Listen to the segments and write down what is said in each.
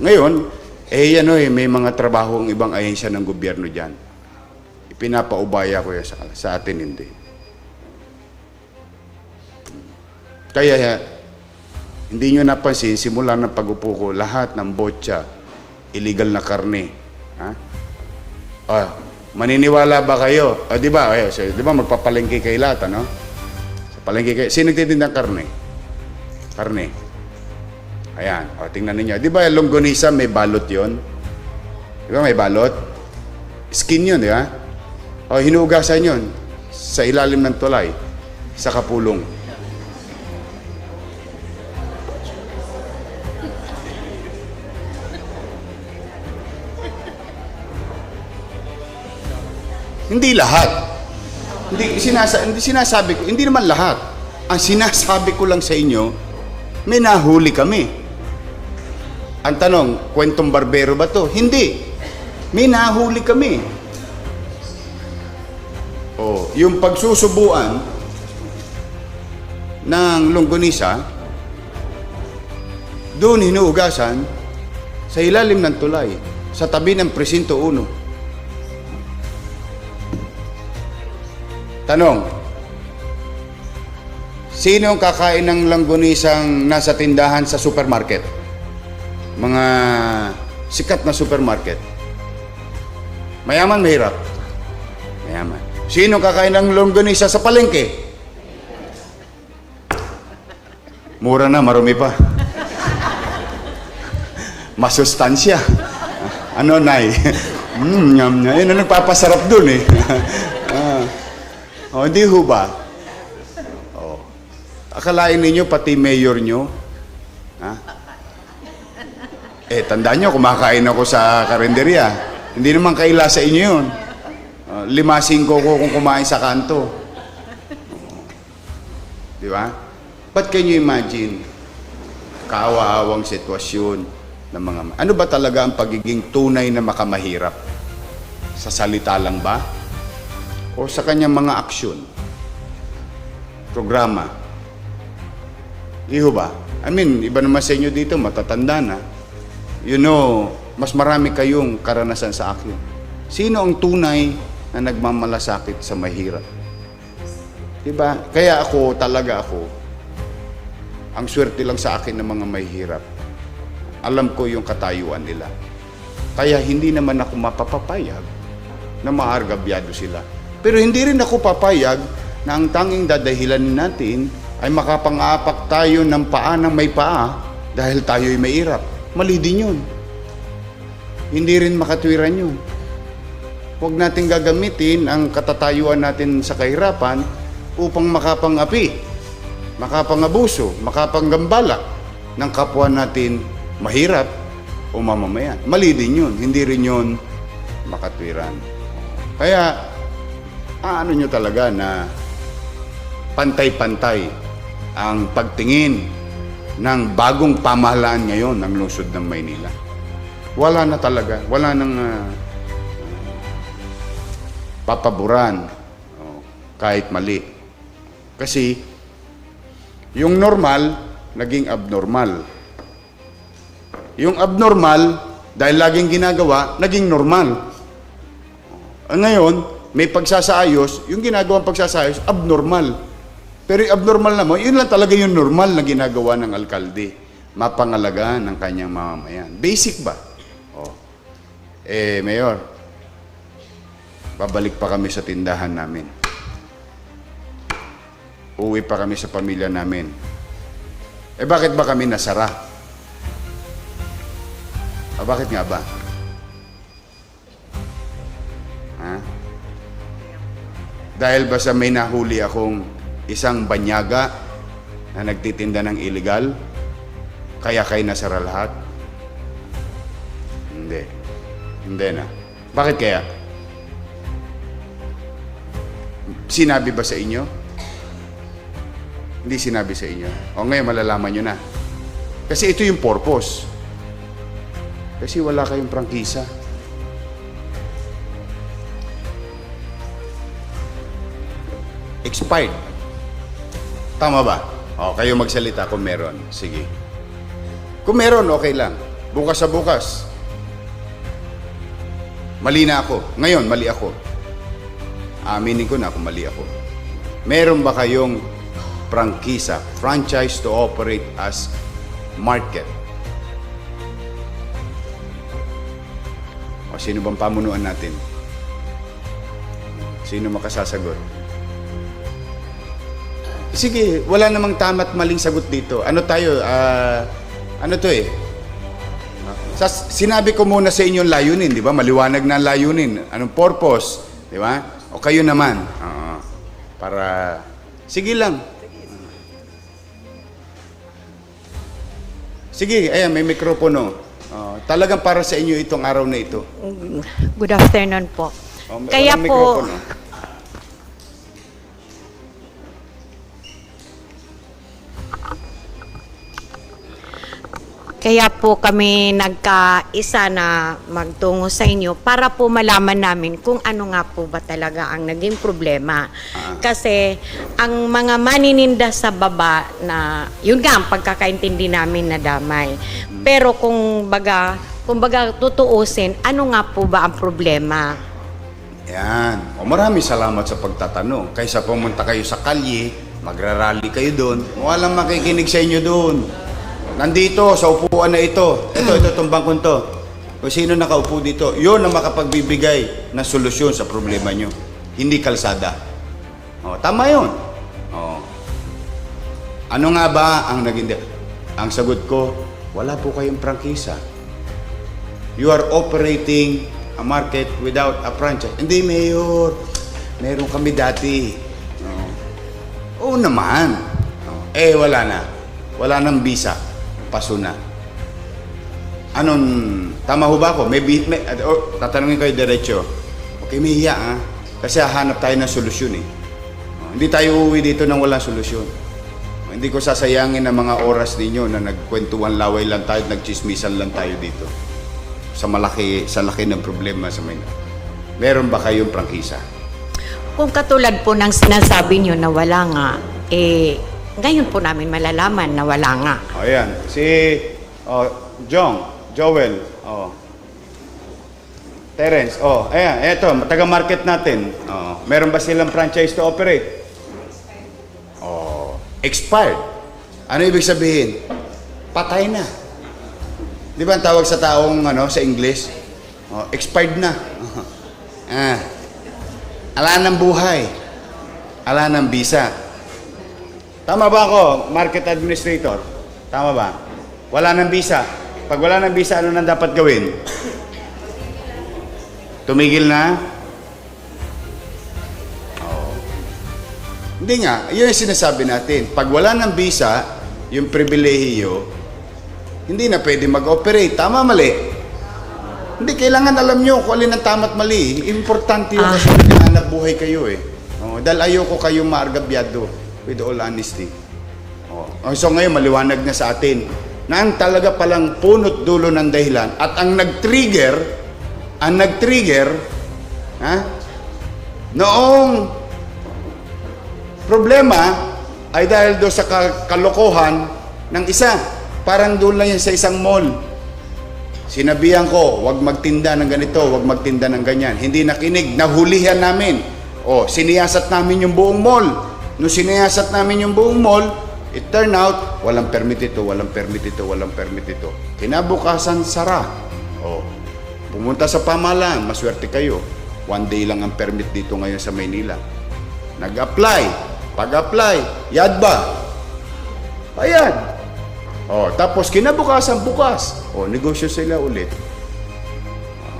Ngayon, eh ano eh, may mga trabaho ang ibang ahensya ng gobyerno dyan. Ipinapaubaya ko yan sa, sa atin, hindi. Kaya hindi nyo napansin, simula ng pag-upo ko, lahat ng botya, illegal na karne. Ha? Ah, maniniwala ba kayo? Ah, di ba? Eh, so, di ba magpapalengke kay lahat, ano? Sa palengke kayo. Sino nagtitinda ng karne? Karne. Ayan. O, tingnan ninyo. Di ba longganisa may balot yon? Di ba may balot? Skin yun, di ba? O, hinugasan yun sa ilalim ng tulay, sa kapulong. Hindi lahat. Hindi, sinasa, hindi sinasabi ko, hindi naman lahat. Ang sinasabi ko lang sa inyo, may nahuli kami. Ang tanong, kwentong barbero ba to? Hindi. May nahuli kami. Oh, yung pagsusubuan ng longganisa, doon hinuugasan sa ilalim ng tulay, sa tabi ng presinto 1. Tanong, sino ang kakain ng langgunisang nasa tindahan sa supermarket? Mga sikat na supermarket. Mayaman, mahirap. Mayaman. Sino kakain ng longganisa sa palengke? Mura na, marumi pa. Masustansya. Ano, Nay? Mm, yum, yum. Yun ang nagpapasarap dun eh. ah. Oh, hindi ho ba? Oh. Akalain ninyo pati mayor nyo? Eh, tandaan nyo, kumakain ako sa karinderya. Hindi naman kaila sa inyo yun. Uh, lima singko ko kung kumain sa kanto. Di ba? But can you imagine? Kaawa-awang sitwasyon ng mga... Ano ba talaga ang pagiging tunay na makamahirap? Sa salita lang ba? o sa kanyang mga aksyon, programa. Iho ba? I mean, iba naman sa inyo dito, matatanda na. You know, mas marami kayong karanasan sa akin. Sino ang tunay na nagmamalasakit sa mahirap? Diba? Kaya ako, talaga ako, ang swerte lang sa akin ng mga mahirap. Alam ko yung katayuan nila. Kaya hindi naman ako mapapapayag na maargabyado sila. Pero hindi rin ako papayag na ang tanging dadahilan natin ay makapang-apak tayo ng paa ng may paa dahil tayo'y may irap. Mali din yun. Hindi rin makatwiran yun. Huwag natin gagamitin ang katatayuan natin sa kahirapan upang makapang-api, makapang-abuso, makapanggambala ng kapwa natin mahirap o mamamayan. Mali din yun. Hindi rin yun makatwiran. Kaya, ano nyo talaga na pantay-pantay ang pagtingin ng bagong pamahalaan ngayon ng lungsod ng Maynila. Wala na talaga. Wala nang ah, papaboran oh, kahit mali. Kasi yung normal, naging abnormal. Yung abnormal, dahil laging ginagawa, naging normal. Ang ngayon, may pagsasaayos, yung ginagawang pagsasayos, abnormal. Pero yung abnormal na mo, yun lang talaga yung normal na ginagawa ng alkalde. Mapangalagaan ng kanyang mamamayan. Basic ba? Oh. Eh, Mayor, babalik pa kami sa tindahan namin. Uwi pa kami sa pamilya namin. Eh, bakit ba kami nasara? Ah, bakit nga ba? Ha? Dahil ba sa may nahuli akong isang banyaga na nagtitinda ng illegal, kaya kayo nasara lahat? Hindi. Hindi na. Bakit kaya? Sinabi ba sa inyo? Hindi sinabi sa inyo. O ngayon malalaman nyo na. Kasi ito yung purpose. Kasi wala kayong prangkisa. expired. Tama ba? O, kayo magsalita kung meron. Sige. Kung meron, okay lang. bukas sa bukas. Mali na ako. Ngayon, mali ako. Aminin ko na kung mali ako. Meron ba kayong prangkisa, franchise to operate as market? O sino bang pamunuan natin? Sino makasasagot? Sige, wala namang tama't maling sagot dito. Ano tayo? ah, ano to eh? Sa, sinabi ko muna sa inyo layunin, di ba? Maliwanag na layunin. Anong purpose? Di ba? O kayo naman. Oo. para, sige lang. Sige, ayan, may mikropono. Oh, talagang para sa inyo itong araw na ito. Good afternoon po. Oh, Kaya po, mikropono. Kaya po kami nagkaisa na magtungo sa inyo para po malaman namin kung ano nga po ba talaga ang naging problema. Ah. Kasi ang mga manininda sa baba na yun nga ang pagkakaintindi namin na damay. Hmm. Pero kung baga, kung baga tutuusin, ano nga po ba ang problema? Yan. O maraming salamat sa pagtatanong. Kaysa pumunta kayo sa kalye, magrarally kayo doon, walang makikinig sa inyo doon. Nandito, sa upuan na ito. Ito, ito, itong bangkong to. Kung sino nakaupo dito, yun ang makapagbibigay ng solusyon sa problema nyo. Hindi kalsada. O, tama yun. O. Ano nga ba ang naging... Ang sagot ko, wala po kayong prangkisa. You are operating a market without a franchise. Hindi, Mayor. Meron kami dati. Oo. Oo naman. Oo. Eh, wala na. Wala nang visa. Paso na. Anon, tama ho ba ako? May, may oh, tatanungin kayo diretso. Okay, may hiya ha. Kasi hahanap tayo ng solusyon eh. Oh, hindi tayo uuwi dito nang walang solusyon. Oh, hindi ko sasayangin ang mga oras ninyo na nagkwentuhan laway lang tayo, at nagchismisan lang tayo dito sa malaki sa laki ng problema sa Maynila. Meron ba kayong prangkisa? Kung katulad po ng sinasabi nyo na wala nga, eh, ngayon po namin malalaman na wala nga. O yan, si oh, Jong, Joel, oh. Terence, oh, ayan, eto, taga-market natin. Oh, meron ba silang franchise to operate? Oh, expired. Ano ibig sabihin? Patay na. Di ba ang tawag sa taong ano sa English? Oh, expired na. ah. Ala ng buhay. Ala ng visa. Tama ba ako, market administrator? Tama ba? Wala ng visa. Pag wala ng visa, ano nang dapat gawin? Tumigil na? Oo. Hindi nga, yun yung sinasabi natin. Pag wala ng visa, yung pribilehiyo, hindi na pwede mag-operate. Tama, mali? Hindi, kailangan alam nyo kung alin ang tama at mali. Importante yun Ah. kasi maghanap buhay kayo eh. Oh, dahil ayoko kayong maargabyado with all honesty. Oh. oh, So ngayon, maliwanag na sa atin na ang talaga palang punot dulo ng dahilan at ang nag-trigger, ang nag-trigger, ha? Noong problema ay dahil doon sa ka- kalokohan ng isa. Parang doon lang yan sa isang mall. Sinabihan ko, wag magtinda ng ganito, wag magtinda ng ganyan. Hindi nakinig, nahulihan namin. O, siniyasat namin yung buong mall. Nung siniyasat namin yung buong mall, it turned out, walang permit ito, walang permit ito, walang permit ito. Kinabukasan, sara. O, pumunta sa pamahalaan, maswerte kayo. One day lang ang permit dito ngayon sa Maynila. Nag-apply. Pag-apply, yadba. Ayan. Oh, tapos kinabukasan bukas. Oh, negosyo sila ulit.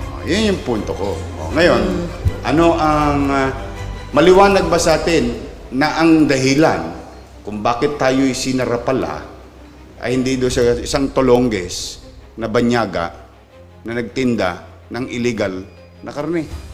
Oh, yun yung punto ko. Oh, ngayon, ano ang ah, maliwanag ba sa atin na ang dahilan kung bakit tayo sinara pala ay hindi do sa isang tolongges na banyaga na nagtinda ng illegal na karne.